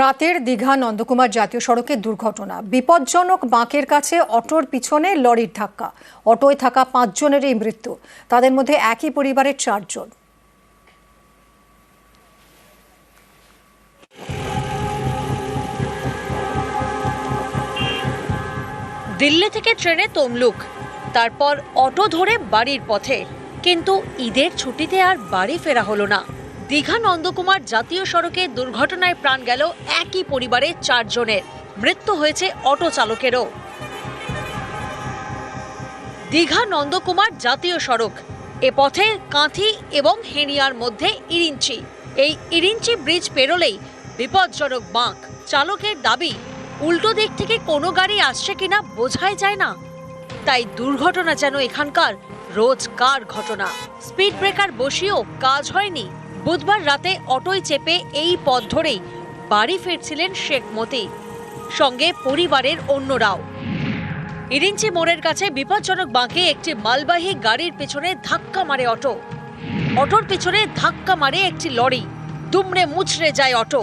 রাতের দীঘা নন্দকুমার জাতীয় সড়কে দুর্ঘটনা। বিপজ্জনক বাঁকের কাছে অটোর পিছনে লরির ধাক্কা। অটোয় থাকা পাঁচজনেরই মৃত্যু। তাদের মধ্যে একই পরিবারের চারজন। দিল্লি থেকে ট্রেনে তমলুক। তারপর অটো ধরে বাড়ির পথে। কিন্তু ঈদের ছুটিতে আর বাড়ি ফেরা হলো না। দীঘা নন্দকুমার জাতীয় সড়কে দুর্ঘটনায় প্রাণ গেল একই পরিবারের চারজনের। মৃত্যু হয়েছে অটো চালকেরও। দীঘা নন্দকুমার জাতীয় সড়ক। এ পথে কাঁথি এবং হেনিয়ার মধ্যে ইরিঞ্চি। এই ইরিঞ্চি ব্রিজ পেরোলেই বিপজ্জনক বাঁক। চালকের দাবি, উল্টো দিক থেকে কোনো গাড়ি আসছে কিনা বোঝাই যায় না। তাই দুর্ঘটনা যেন এখানকার রোজকার ঘটনা। স্পিড ব্রেকার বসিয়েও কাজ হয়নি বুধবার রাতে অটোয় চেপে এই পথ ধরেই বাড়ি ফিরছিলেন শেখ মতি, সঙ্গে পরিবারের অন্যরাও। ইরিঞ্চি মোড়ের কাছে বিপজ্জনক বাঁকে একটি মালবাহী গাড়ির পেছনে ধাক্কা মারে অটো। অটোর পেছনে ধাক্কা মারে একটি লরি। দুমড়ে মুচড়ে যায় অটো।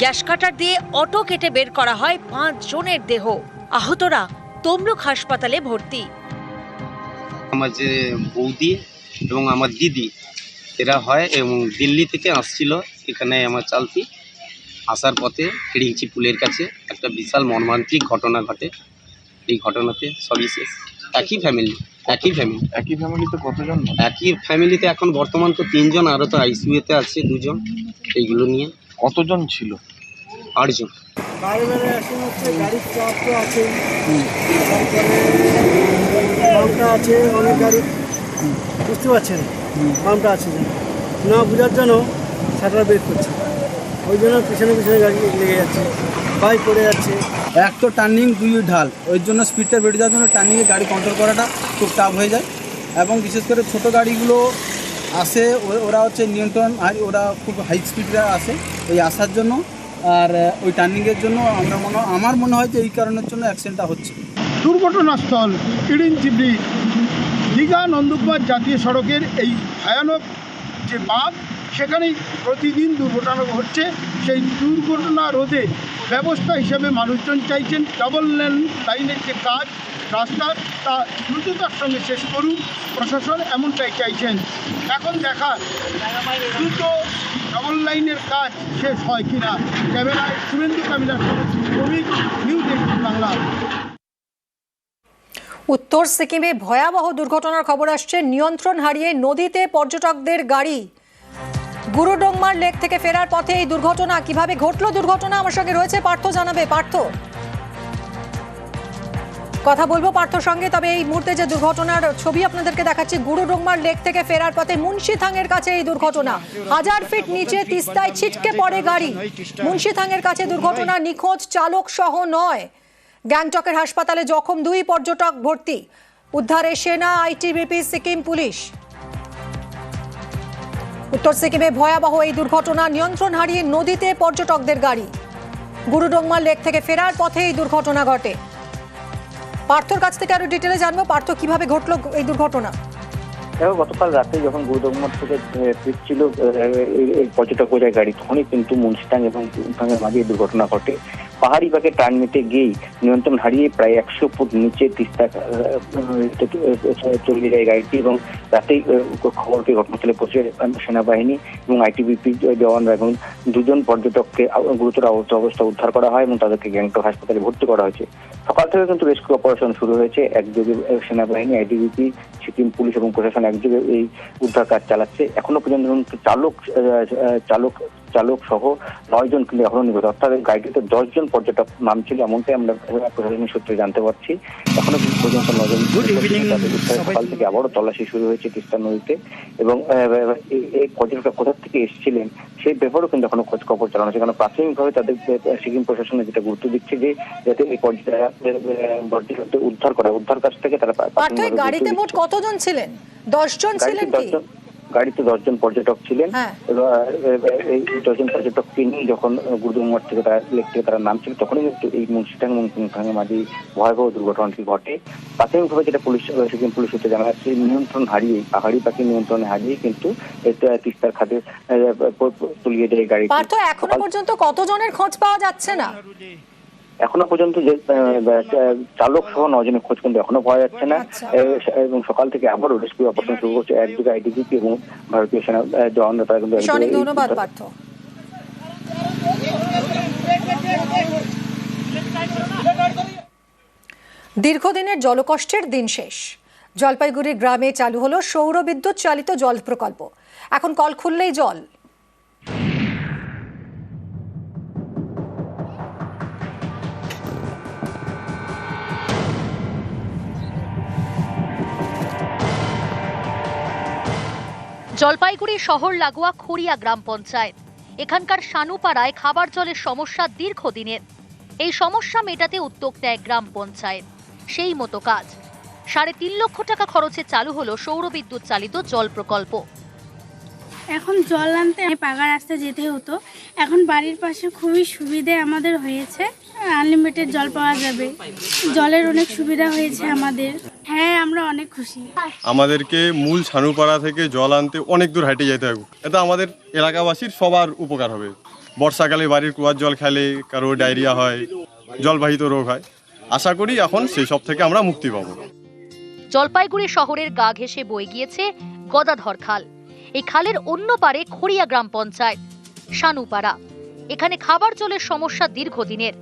গ্যাস কাটার দিয়ে অটো কেটে বের করা হয় পাঁচ জনের দেহ। আহতরা তমলুক হাসপাতালে ভর্তি। আমার যে বৌদি এবং আমার দিদি এরা হয় এবং দিল্লি থেকে আসছিল এখানে আমার চালতি। আসার পথে হিড়িঞ্চি পুলের কাছে একটা বিশাল মর্মান্তিক ঘটনা ঘটে। এই ঘটনাতে সবই শেষ। একই ফ্যামিলি একই ফ্যামিলি একই ফ্যামিলিতে কতজন? একই ফ্যামিলিতে এখন বর্তমান তো তিনজন আরও তো আইসিইউতে আছে দুজন। এইগুলো নিয়ে। কতজন ছিল? আটজন। ড্রাইভারের এখন হচ্ছে গাড়ির চাপ তো আছে। আছে অনেক গাড়ি। বুঝতে পারছেন? পাম্পটা আছে যেন। না বোঝার জন্য শাটার বের করছে। ওই জন্য পিছনে পিছনে গাড়ি লেগে যাচ্ছে বাইক পড়ে যাচ্ছে। এক তো টার্নিং দুই ঢাল। ওই জন্য স্পিডটা বেড়ে যাওয়ার জন্য টার্নিংয়ে গাড়ি কন্ট্রোল করাটা খুব টাফ হয়ে যায়। এবং বিশেষ করে ছোট গাড়িগুলো আসে ও- ওরা হচ্ছে নিয়ন্ত্রণ হাই ওরা খুব হাই স্পিডে আসে ওই আসার জন্য। আর ওই টার্নিংয়ের জন্য আমরা মনে আমার মনে হয় যে এই কারণের জন্য অ্যাক্সিডেন্টটা হচ্ছে। দুর্ঘটনাস্থল ইডিঞ্চি ব্রিজ দীঘা নন্দকুমার জাতীয় সড়কের এই ভয়ানক যে বাঁধ, সেখানেই প্রতিদিন দুর্ঘটনা ঘটছে। সেই দুর্ঘটনা রোধে ব্যবস্থা হিসেবে মানুষজন চাইছেন ডাবল লেন লাইনের যে কাজ রাস্তার তা দ্রুততার সঙ্গে শেষ করুন প্রশাসন এমনটাই চাইছেন। এখন দেখার দ্রুত ডাবল লাইনের কাজ শেষ হয় কিনা। ক্যামেরায় শুভেন্দু কামিলার সঙ্গে নিউজ এইটিন বাংলা উত্তর সিকিমে ভয়াবহ দুর্ঘটনার খবর আসছে। নিয়ন্ত্রণ হারিয়ে নদীতে পর্যটকদের গাড়ি। গুরুডোংমার লেক থেকে ফেরার পথে এই দুর্ঘটনা, কীভাবে ঘটলো দুর্ঘটনা আমার সঙ্গে রয়েছে পার্থ জানাবে। পার্থ? কথা বলব পার্থর সঙ্গে, তবে এই মুহূর্তে যে দুর্ঘটনার ছবি আপনাদেরকে দেখাচ্ছি গুরুডোংমার লেক থেকে ফেরার পথে মুন্সিথাংয়ের কাছে এই দুর্ঘটনা। হাজার ফিট নিচে তিস্তায় ছিটকে পড়ে গাড়ি। মুন্সিথাংয়ের কাছে দুর্ঘটনা নিখোঁজ চালক সহ নয়। গ্যাংটকের হাসপাতালে জখম দুই পর্যটক ভর্তি। উদ্ধারে সেনা, আইটিবিপি, সিকিম পুলিশ। উত্তর সিকিমে ভয়াবহ এই দুর্ঘটনা, নিয়ন্ত্রণ হারিয়ে নদীতে পর্যটকদের গাড়ি। গুরুডোংমার লেক থেকে ফেরার পথে এই দুর্ঘটনা ঘটে। পার্থর কাছ থেকে আরও ডিটেলে জানব, পার্থ, কীভাবে ঘটলো এই দুর্ঘটনা? দেখো, গতকাল রাতে যখন গৌতমমঠ থেকে ফিরছিল এই- পর্যটক বোঝায় গাড়ি, তখনই কিন্তু মুন্সিটাং এবং মাঝে দুর্ঘটনা ঘটে। পাহাড়ি বাঁকে টান নিতে গিয়েই নিয়ন্ত্রণ হারিয়ে প্রায় একশো ফুট নিচে তিস্তা চলে যায় গাড়িটি এবং রাতেই খবর পেয়ে ঘটনাস্থলে পৌঁছে সেনাবাহিনী এবং আইটিবিপি জওয়ানরা এবং দুজন পর্যটককে গুরুতর অবস্থা অবস্থা উদ্ধার করা হয় এবং তাদেরকে গ্যাংটক হাসপাতালে ভর্তি করা হয়েছে। সকাল থেকে কিন্তু রেস্কিউ অপারেশন শুরু হয়েছে। একযোগে সেনাবাহিনী, আইটিবিপি, সিকিম পুলিশ এবং প্রশাসন একযোগে এই উদ্ধার কাজ চালাচ্ছে। এখনও পর্যন্ত চালক চালক চালক সহ নয় জন কিন্তু এখনও নিখোঁজ। অর্থাৎ গাড়িটিতে দশ জন পর্যটক নামছিল এমনটাই আমরা প্রশাসনিক সূত্রে জানতে পারছি। এখনও পর্যন্ত নজন সকাল থেকে আবারও তল্লাশি শুরু হয়েছে তিস্তা নদীতে এবং এই পর্যটকরা কোথা থেকে এসেছিলেন সেই ব্যাপারেও কিন্তু এখনও খোঁজ খবর চালানো হচ্ছে। কারণ প্রাথমিকভাবে তাদের সিকিম প্রশাসনে যেটা গুরুত্ব দিচ্ছে যে যাতে এই পর্যটকদের উদ্ধার করা উদ্ধার কাজ থেকে তারা গাড়িতে মোট কতজন ছিলেন? দশজন ছিলেন কি? দশজন গাড়িতে দশজন পর্যটক ছিলেন। হ্যাঁ। এই দশজন পর্যটককে নিয়ে যখন গুরুদুমার থেকে তারা লেক থেকে তারা নামছিল তখনই কিন্তু এই মুন্সিটাং এবং মাঝে ভয়াবহ দুর্ঘটনাটি ঘটে। প্রাথমিকভাবে যেটা পুলিশ সেদিন পুলিশ সূত্রে জানা যাচ্ছে নিয়ন্ত্রণ হারিয়ে পাহাড়ি পাখি নিয়ন্ত্রণ হারিয়ে কিন্তু তিস্তার প- তলিয়ে দেয় গাড়ি এখনও পর্যন্ত কতজনের খোঁজ পাওয়া যাচ্ছে না? এখনও পর্যন্ত যে চালক সহ নজনের খোঁজ কিন্তু এখনও পাওয়া যাচ্ছে না। আচ্ছা। এবং সকাল থেকে আবারও রেস্কিউ অপারেশন শুরু করছে একদিকে আইডিজিপি এবং ভারতীয় সেনা জওয়ানরা তারা কিন্তু অনেক ধন্যবাদ পার্থ। দীর্ঘদিনের জলকষ্টের দিন শেষ। জলপাইগুড়ি গ্রামে চালু হলো সৌর বিদ্যুৎ চালিত জল প্রকল্প। এখন কল খুললেই জল। জলপাইগুড়ি শহর লাগোয়া খড়িয়া গ্রাম পঞ্চায়েত। এখানকার সানুপাড়ায় খাবার জলের সমস্যা দীর্ঘদিনের। এই সমস্যা মেটাতে উদ্যোগ নেয় গ্রাম পঞ্চায়েত। সেই মতো কাজ। সাড়ে তিন লক্ষ টাকা খরচে চালু হলো সৌরবিদ্যুৎ চালিত জল প্রকল্প। এখন জল আনতে পাকা রাস্তা যেতে হতো। এখন বাড়ির পাশে খুবই সুবিধে আমাদের হয়েছে। আনলিমিটেড জল পাওয়া যাবে। জলের অনেক সুবিধা হয়েছে আমাদের। হ্যাঁ আমরা অনেক খুশি। আমাদেরকে মূল ছানুপাড়া থেকে জল আনতে অনেক দূর হেঁটে যেতে হবে। এটা আমাদের এলাকাবাসীর সবার উপকার হবে। বর্ষাকালে বাড়ির কুয়ার জল খেলে কারও ডায়রিয়া হয় জলবাহিত রোগ হয়। আশা করি এখন সেই সব থেকে আমরা মুক্তি পাবো। জলপাইগুড়ি শহরের গা ঘেঁষে বয়ে গিয়েছে গদাধর খাল। এই খালের অন্য পারে খড়িয়া গ্রাম পঞ্চায়েত সানুপাড়া এখানে খাবার জলের সমস্যা দীর্ঘদিনের।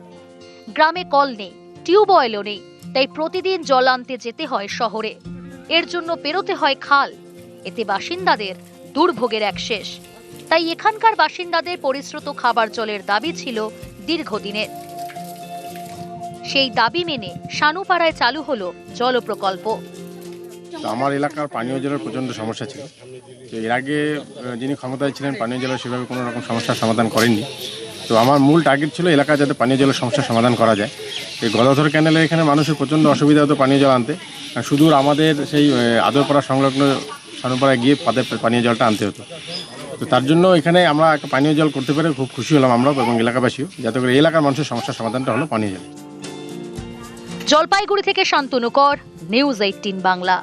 গ্রামে কল নেই টিউবওয়েলও নেই। তাই প্রতিদিন জল আনতে যেতে হয় শহরে। এর জন্য পেরোতে হয় খাল। এতে বাসিন্দাদের দুর্ভোগের এক শেষ। তাই এখানকার বাসিন্দাদের পরিশ্রুত খাবার জলের দাবি ছিল দীর্ঘদিনের। সেই দাবি মেনে সানুপাড়ায় চালু হলো জল প্রকল্প। আমার এলাকার পানীয় জলের প্রচণ্ড সমস্যা ছিল। এর আগে যিনি ক্ষমতায় ছিলেন, পানীয় জলের সেভাবে কোনো রকম সমস্যার সমাধান করেননি। তো আমার মূল টার্গেট ছিল এলাকায় যাতে পানীয় জলের সমস্যার সমাধান করা যায়। এই গদাধর ক্যানেলে এখানে মানুষের প্রচণ্ড অসুবিধা হতো পানীয় জল আনতে। সুদূর আমাদের সেই আদরপাড়া সংলগ্ন সানুপাড়ায় গিয়ে পাদের পানীয় জলটা আনতে হতো। তো তার জন্য এখানে আমরা একটা পানীয় জল করতে পেরে খুব খুশি হলাম আমরা এবং এলাকাবাসীও, যাতে করে এলাকার মানুষের সমস্যার সমাধানটা হলো পানীয় জল। জলপাইগুড়ি থেকে শান্তনু কর নিউজ এইটিন বাংলা।